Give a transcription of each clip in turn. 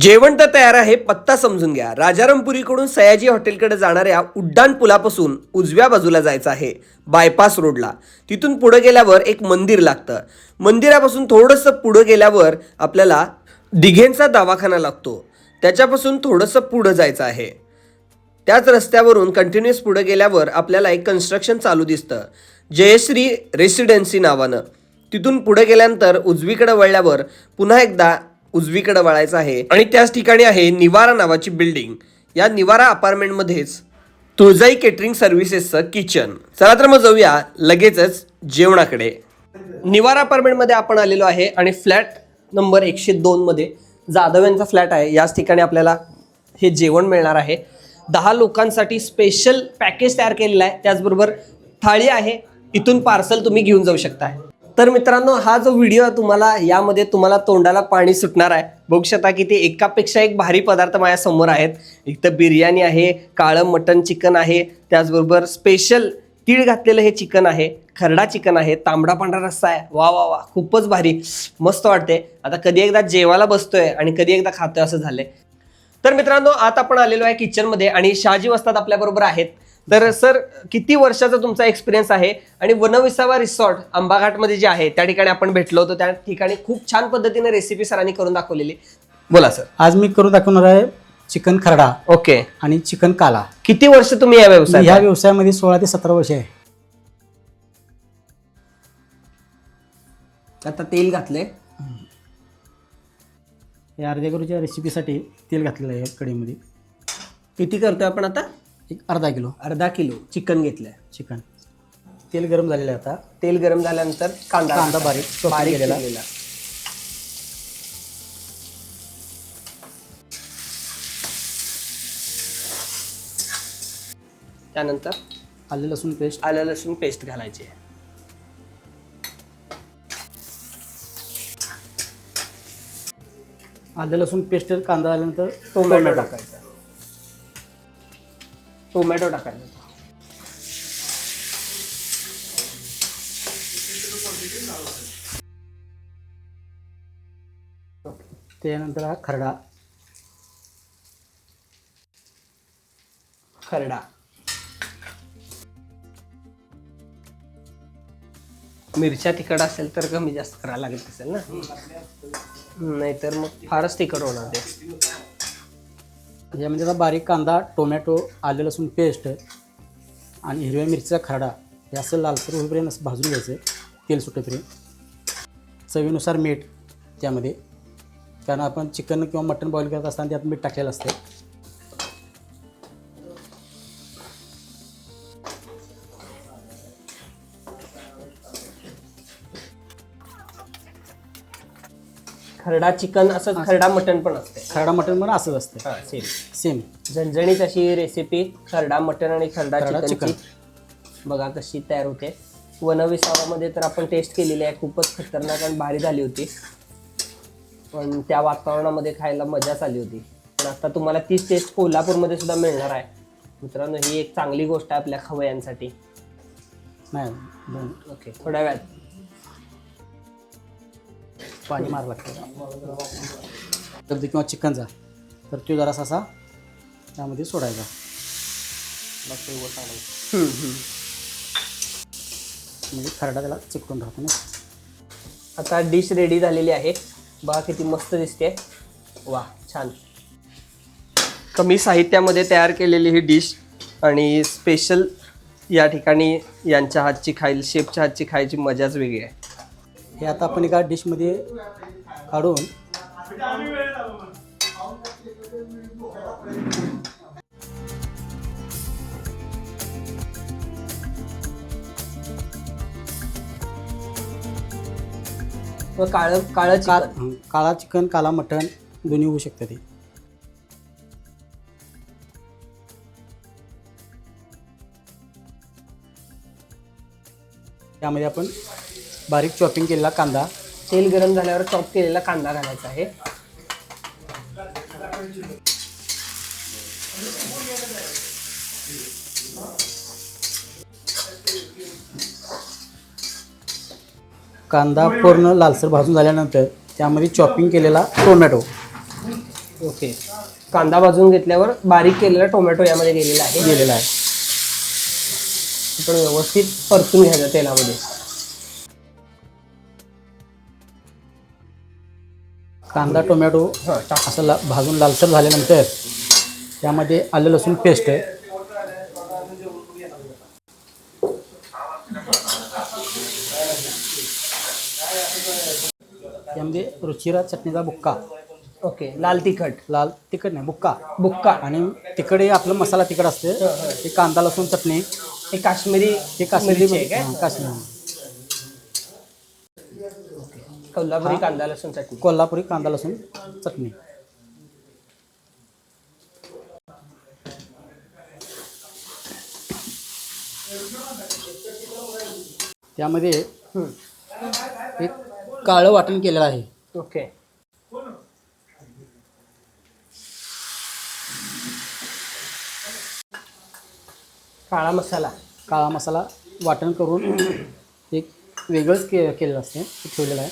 जेवण तर तयार आहे पत्ता समजून घ्या. राजारामपुरीकडून सयाजी हॉटेलकडे जाणाऱ्या उड्डाण पुलापासून उजव्या बाजूला जायचं आहे बायपास रोडला तिथून पुढे गेल्यावर एक मंदिर लागतं. मंदिरापासून थोडंसं पुढं गेल्यावर आपल्याला दिघेंचा दवाखाना लागतो. त्याच्यापासून थोडंसं पुढं जायचं आहे. त्याच रस्त्यावरून कंटिन्युअस पुढं गेल्यावर आपल्याला एक कन्स्ट्रक्शन चालू दिसतं. जयश्री रेसिडेन्सी नावानं. तिथून पुढे गेल्यानंतर उजवीकडे वळल्यावर पुन्हा एकदा उजवीकडे वळायचं आहे. आणि त्याच ठिकाणी आहे निवारा नावाची बिल्डिंग. या निवारा अपार्टमेंटमध्येच तुळजाई केटरिंग सर्व्हिसेसचं किचन. चला तर मग जाऊया लगेचच जेवणाकडे. निवारा अपार्टमेंटमध्ये आपण आलेलो आहे आणि फ्लॅट नंबर एकशे दोनमध्ये जाधव यांचा फ्लॅट आहे. याच ठिकाणी आपल्याला हे जेवण मिळणार आहे. दहा लोकांसाठी स्पेशल पॅकेज तयार केलेलं आहे. त्याचबरोबर थाळी आहे. इथून पार्सल तुम्ही घेऊन जाऊ शकता तर मित्रांनो हा जो व्हिडिओ आहे तुम्हाला यामध्ये तुम्हाला तोंडाला पाणी सुटणार आहे बघू शकता की ते एकापेक्षा एक भारी पदार्थ माझ्यासमोर आहेत. तर बिर्याणी आहे काळं मटन चिकन आहे त्याचबरोबर स्पेशल तीळ घातलेलं हे चिकन आहे खरडा चिकन आहे तांबडा पांढरा रस्सा आहे. वा वा वा खूपच भारी मस्त वाटते आता कधी एकदा जेवायला बसतोय आणि कधी एकदा खातोय असं झालंय. तर मित्रांनो आता आपण आलेलो आहे किचनमध्ये आणि शहाजी वस्ताद आपल्याबरोबर आहेत. तर सर किती वर्षाचा तुमचा एक्सपिरियन्स आहे? आणि वनविसावा रिसॉर्ट आंबाघाटमध्ये जे आहे त्या ठिकाणी आपण भेटलो होतो. त्या ठिकाणी खूप छान पद्धतीने रेसिपी सरांनी करून दाखवलेली. बोला सर. आज मी करून दाखवणार आहे चिकन खरडा ओके. आणि चिकन काला. किती वर्ष तुम्ही या ह्या व्यवसायात व्यवसायामध्ये सोळा ते सतरा वर्ष आहे. आता तेल घातले या अर्ध्या किलोच्या रेसिपीसाठी तेल घातलेलं आहे कढईमध्ये. किती करतोय आपण आता? एक अर्धा किलो. अर्धा किलो चिकन घेतलंय. चिकन. तेल गरम झालेलं आहे आता. तेल गरम झाल्यानंतर कांदा कांदा. बारीक बारीक केलेला. केलेला. त्यानंतर आले लसूण पेस्ट आलं लसूण पेस्ट घालायची. आहे आले लसूण पेस्ट कांदा आल्यानंतर टोमॅटो. टाकायचा. टोमॅटो टाकायचा. त्यानंतर हा खरडा. खरडा. मिरच्या तिखट असेल तर कमी जास्त करायला लागत असेल ना? नाहीतर मग फारच तिखट होणार ते. यामध्ये आता बारीक कांदा टोमॅटो आले लसूण पेस्ट आणि हिरव्या मिरचीचा खरडा. हे असं लालसर होईपर्यंत असं भाजून घ्यायचं तेल सुटेपर्यंत. चवीनुसार मीठ त्यामध्ये. कारण आपण चिकन किंवा मटण बॉईल करत असताना त्यात मीठ टाकलेलं असतं. खरडा चिकन असं खरडा मटण पण असते. खरडा मटण पण असंच असतं. सेम सेम झणझणीत अशी रेसिपी खरडा मटण आणि खरडा खरडा चिकनची. बघा कशी तयार होते. वनविसावामध्ये तर आपण टेस्ट केलेली आहे. खूपच खतरनाक आणि भारी झाली होती. पण त्या वातावरणामध्ये खायला मजाच आली होती. पण आता तुम्हाला तीच टेस्ट कोल्हापूरमध्ये सुद्धा मिळणार आहे. मित्रांनो ही एक चांगली गोष्ट आहे आपल्या खवयांसाठी. नाही दोन. ओके थोड्या वेळात. पाणी मार लागतं. तर किंवा चिकनचा तर तो जरासा असा त्यामध्ये सोडायचा. म्हणजे खरडा त्याला चिकटून राहतो ना आता डिश रेडी झालेली आहे. बघा किती मस्त दिसते. वा छान. कमी साहित्यामध्ये तयार केलेली ही डिश आणि स्पेशल या ठिकाणी यांच्या हातची खायला शेफच्या हातची खायची मजाच वेगळी आहे. हे आता आपण एका डिशमध्ये काढून व काळं काळं चिकन. काळा चिकन काला मटण दोन्ही होऊ शकतं ते. त्यामध्ये आपण बारीक चॉपिंग केलेला कांदा. तेल गरम झाल्यावर चॉप केलेला कांदा घालायचा आहे. कांदा पूर्ण लालसर भाजून झाल्यानंतर त्यामध्ये चॉपिंग केलेला टोमॅटो ओके. कांदा भाजून घेतल्यावर बारीक केलेला टोमॅटो यामध्ये गेलेला आहे. गेलेला आहे. आपण व्यवस्थित परतून घ्यायचं तेलामध्ये. कांदा टोमॅटो हां असं ला भाजून लालसर झाल्यानंतर त्यामध्ये आलं लसूण पेस्ट त्यामध्ये रुचिरा चटणीचा बुक्का. ओके लाल तिखट. लाल तिखट नाही बुक्का. बुक्का. आणि हे आपलं मसाला तिखट असते. ते कांदा लसूण चटणी. हे काश्मीरी हे काश्मीरी मिरची हां, कोल्हापुरी कांदा लसूण चटणी. कोल्हापुरी कांदा लसूण चटणी. त्यामध्ये हम्म. एक काळं वाटण केलेलं आहे. ओके. काळा मसाला. काळा मसाला वाटण करून एक वेगळंच के केलेलं असते ते ठेवलेलं आहे.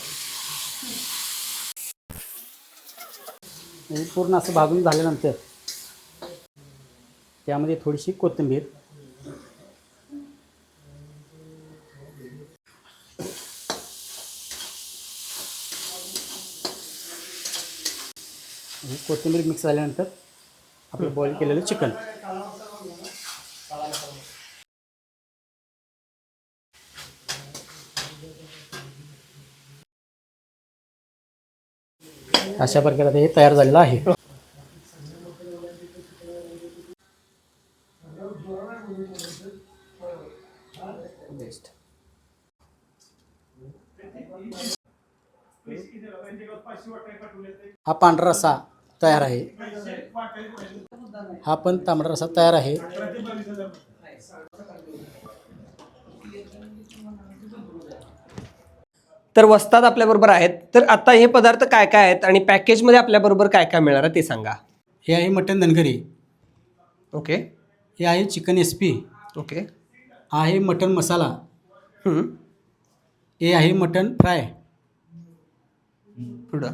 म्हणजे पूर्ण असं भाजून झाल्यानंतर त्यामध्ये थोडीशी कोथिंबीर. कोथिंबीर मिक्स झाल्यानंतर आपलं बॉईल केलेलं चिकन. अशा प्रकारे आता हे तयार झालेलं आहे. बेस्ट हा पांढरा रस्सा तयार आहे. हा पण तांबडा रस्सा तयार आहे. तर वस्तात आपल्याबरोबर आहेत. तर आता हे पदार्थ काय काय आहेत आणि पॅकेजमध्ये आपल्याबरोबर काय काय मिळणार आहे ते सांगा. हे आहे मटन धनगरी ओके. हे आहे चिकन एस पी ओके. हा आहे मटन मसाला. हम्म. हे आहे मटन फ्राय. पुढं.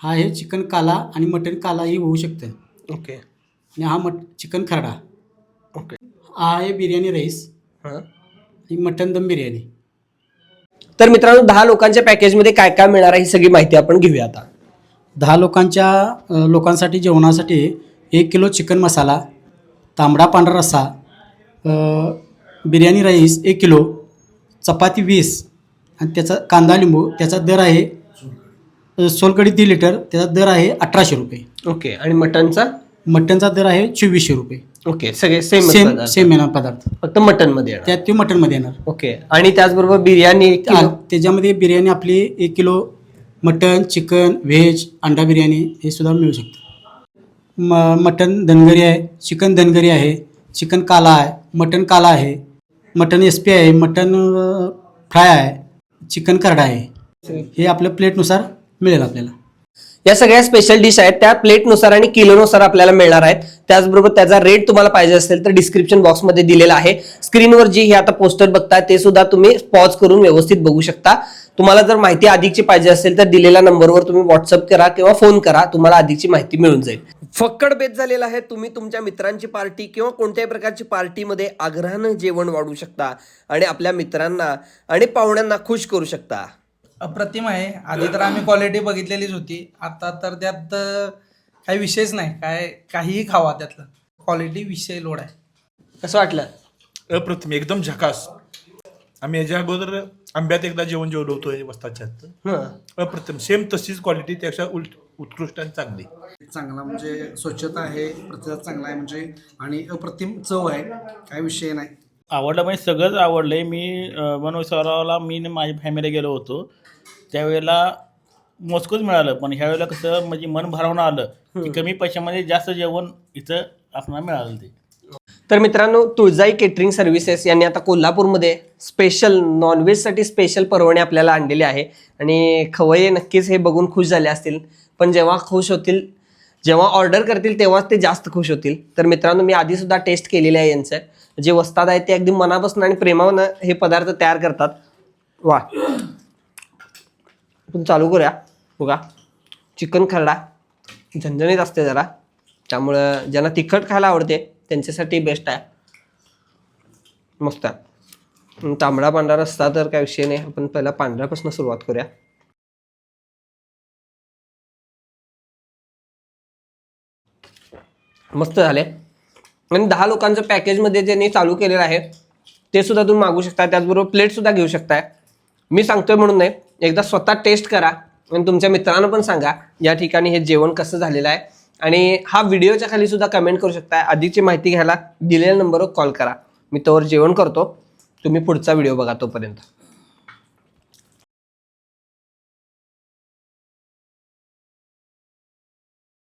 हा आहे चिकन काला आणि मटन कालाही होऊ शकतं. ओके. आणि हा मट चिकन खरडा. ओके. हा आहे बिर्याणी राईस. हां. आणि मटन दम बिर्याणी. तर मित्रांनो दहा लोकांच्या पॅकेजमध्ये काय काय मिळणार आहे ही सगळी माहिती आपण घेऊया आता. दहा लोकांच्या लोकांसाठी जेवणासाठी एक किलो चिकन मसाला तांबडा पांढरा रस्सा बिर्याणी राईस एक किलो चपाती वीस आणि त्याचा कांदा लिंबू त्याचा दर आहे अ, सोलकढी दीड लिटर त्याचा दर आहे अठराशे रुपये. ओके आणि मटनचा? मटनचा दर आहे चोवीसशे रुपये. ओके सगळे सेम सेम सेम येणार पदार्थ. फक्त मटनमध्ये येणार. त्यात ते मटनमध्ये येणार. ओके आणि त्याचबरोबर बिर्याणी एक किलो? आ- त्याच्यामध्ये बिर्याणी आपली एक किलो मटन चिकन व्हेज अंडा बिर्याणी हे सुद्धा मिळू शकतं. म मटन धनगरी आहे चिकन धनगरी आहे चिकन काला आहे मटन काला आहे मटन एस पी आहे मटन फ्राय आहे चिकन करडा आहे. हे आपल्या प्लेटनुसार मिळेल आपल्याला. या सगळ्या स्पेशल डिश आहेत. त्या प्लेटनुसार आणि किलोनुसार आपल्याला मिळणार आहेत. त्याचबरोबर त्याचा रेट तुम्हाला पाहिजे असेल तर डिस्क्रिप्शन बॉक्समध्ये दिलेला आहे. स्क्रीनवर जी हे आता पोस्टर बघताय ते सुद्धा तुम्ही पॉज करून व्यवस्थित बघू शकता. तुम्हाला जर माहिती अधिकची पाहिजे असेल तर दिलेल्या नंबरवर तुम्ही व्हॉट्सअप करा किंवा फोन करा तुम्हाला अधिकची माहिती मिळून जाईल. फक्कड बेत झालेला आहे. तुम्ही तुमच्या मित्रांची पार्टी किंवा कोणत्याही प्रकारची पार्टीमध्ये आग्रहानं जेवण वाढू शकता आणि आपल्या मित्रांना आणि पाहुण्यांना खुश करू शकता. अप्रतिम आहे. आधी तर आम्ही क्वालिटी बघितलेलीच होती. आता तर त्यात काही विषयच नाही. काय काहीही खावा त्यातलं. क्वालिटी विषय लोड आहे. कसं वाटलं? अप्रतिम. एकदम झकास. आम्ही याच्या अगोदर आंब्यात एकदा जेवण जेवलो होतो हे वस्ताच्या. हं. अप्रतिम. सेम तशीच क्वालिटी त्यापेक्षा उलट उत्कृष्ट आणि चांगली. चांगला म्हणजे स्वच्छता आहे प्रतिसाद चांगला आहे म्हणजे आणि अप्रतिम चव आहे. काय विषय नाही. आवडलं म्हणजे सगळंच आवडलंय मी मनोज सरावला मी आणि माझी फॅमिली गेलो होतो. त्यावेळेला मोजकंच मिळालं. पण ह्यावेळेला कसं म्हणजे मन भरावणं आलं की कमी पैशामध्ये जास्त जेवण इथं आपल्याला मिळालं ते. तर मित्रांनो तुळजाई केटरिंग सर्व्हिसेस यांनी आता कोल्हापूरमध्ये स्पेशल नॉनव्हेजसाठी स्पेशल परवणे आपल्याला आणलेले आहे. आणि खवय्ये नक्कीच हे बघून खुश झाले असतील. पण जेव्हा खुश होतील जेव्हा ऑर्डर करतील तेव्हाच ते जास्त खुश होतील. तर मित्रांनो मी आधी सुद्धा टेस्ट केलेले आहे यांचं. जे वस्ताद आहे ते अगदी मनापासून आणि प्रेमानं हे पदार्थ तयार करतात. वा. आपण चालू करूया. बघा. चिकन खरडा. झणझणीत असते जरा. त्यामुळं ज्यांना तिखट खायला आवडते त्यांच्यासाठी बेस्ट आहे. मस्त आहे. तांबडा पांढरा रस्ता तर काय विषय नाही. आपण पहिला पांढऱ्यापासून सुरुवात करूया. मस्त झाले. आणि दहा लोकांचं पॅकेजमध्ये ज्यांनी चालू केलेलं आहे ते सुद्धा तुम्ही मागू शकता. त्याचबरोबर प्लेटसुद्धा घेऊ शकताय. मी सांगतोय म्हणून नाही एकदा स्वतः टेस्ट करा आणि तुमच्या मित्रांना पण सांगा या ठिकाणी हे जेवण कसं झालेलं आहे. आणि हा व्हिडिओच्या खाली सुद्धा कमेंट करू शकता अधिकची माहिती घ्यायला दिलेल्या नंबरवर कॉल करा. मी तोवर जेवण करतो. तुम्ही पुढचा व्हिडिओ बघा तोपर्यंत.